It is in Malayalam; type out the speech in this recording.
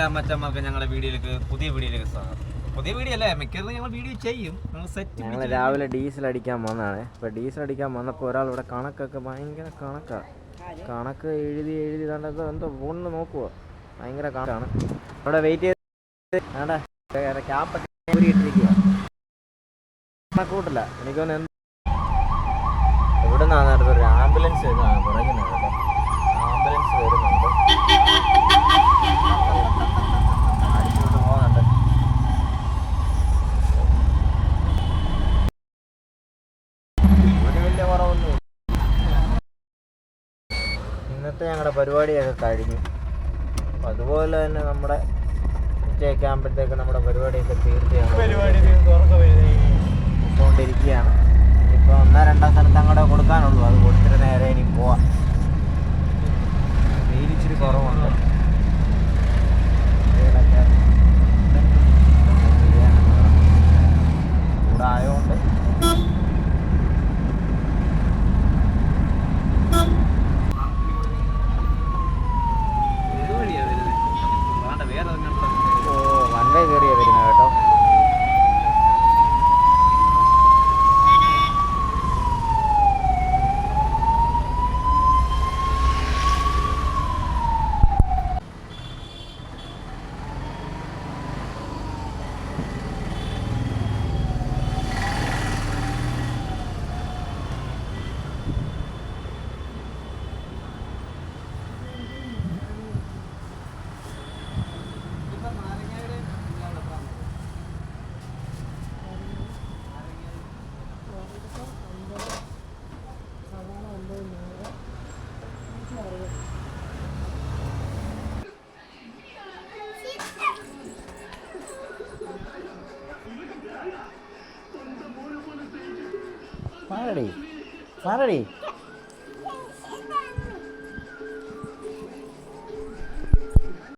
എല്ലാ മറ്റന്മാർക്ക് ഞങ്ങളുടെ വീഡിയോയിലേക്ക് പുതിയ വീഡിയോയിലേക്ക് സ്വാഗതം. പുതിയ വീഡിയോ അല്ലേ? മിക്കവാറും ഞങ്ങൾ വീഡിയോ ചെയ്യും. ഞങ്ങൾ സെറ്റ് ഞങ്ങൾ രാവിലെ ഡീസൽ അടിക്കാൻ വന്നതാണ്. ഇപ്പോൾ ഡീസൽ അടിക്കാൻ വന്നപ്പോൾ ഒരാൾ ഇവിടെ കണക്കൊക്കെ ഭയങ്കര കണക്കാണ് കണക്ക് എഴുതി എഴുതി കണ്ടത് എന്തോ ഫോണിൽ നോക്കുക ഭയങ്കര കണക്കാണ്. അവിടെ വെയിറ്റ് ചെയ്ത് ക്യാപ്പൊക്കെ ഇട്ടിരിക്കുക കണക്കൂട്ടില്ല എനിക്കൊന്ന് എന്ത് എവിടെ നിന്നാണ് ഒരു ആംബുലൻസ് പുറകിനാണ് വലിയ കുറവൊന്നും ഇന്നത്തെ ഞങ്ങളുടെ പരിപാടിയൊക്കെ കഴിഞ്ഞു. അതുപോലെ തന്നെ നമ്മുടെ ഉച്ചയൊക്കെ ആകുമ്പോഴത്തേക്ക് നമ്മുടെ പരിപാടിയൊക്കെ തീർച്ചയാണ് കൊണ്ടിരിക്കുകയാണ് ഇപ്പോൾ ഒന്നോ രണ്ടോ സ്ഥലത്ത് അങ്ങോട്ട് കൊടുക്കാനുള്ളൂ. അത് മാറടി മാറടി